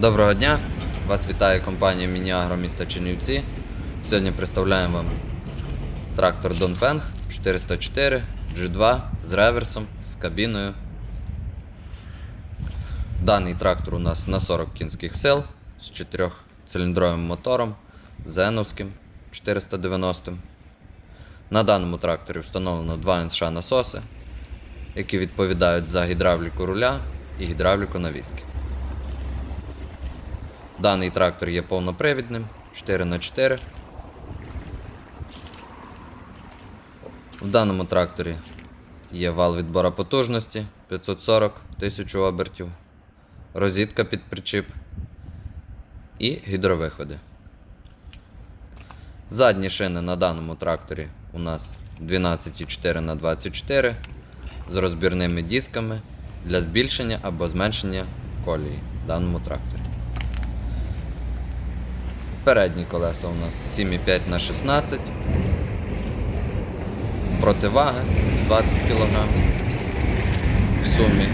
Доброго дня! Вас вітає компанія Мініагро міста Чернівці. Сьогодні представляємо вам трактор Донфенг 404 G2 з реверсом, з кабіною. Даний трактор у нас на 40 кінських сил з 4-циліндровим мотором, зеновським 490. На даному тракторі встановлено два НШ насоси, які відповідають за гідравліку руля і гідравліку навіски. Даний трактор є повнопривідним 4х4. В даному тракторі є вал відбора потужності 540 тисяч обертів, розітка під причіп і гідровиходи. Задні шини на даному тракторі у нас 12,4 на 24 з розбірними дисками для збільшення або зменшення колії в даному тракторі. Передні колеса у нас 7,5 на 16. Противаги 20 кг. В сумі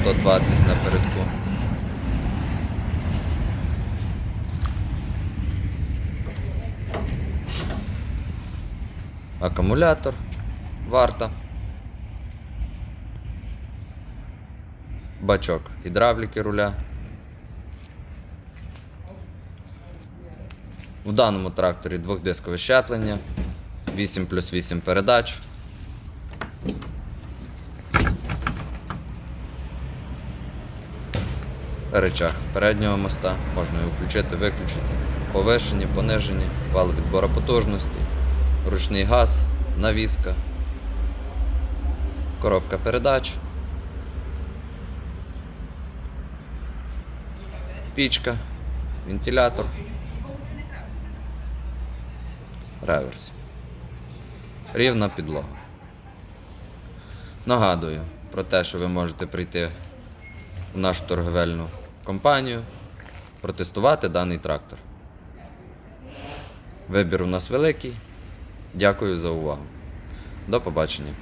120 на передку. Акумулятор, варта. Бачок гідравліки руля. В даному тракторі двохдискове щеплення, 8 плюс 8 передач. Речах переднього моста, можна його включити, виключити. Повишені, понижені, вал відбора потужності, ручний газ, навіска, коробка передач, пічка, вентилятор. Реверс. Рівна підлога. Нагадую про те, що ви можете прийти в нашу торговельну компанію, протестувати даний трактор. Вибір у нас великий. Дякую за увагу. До побачення.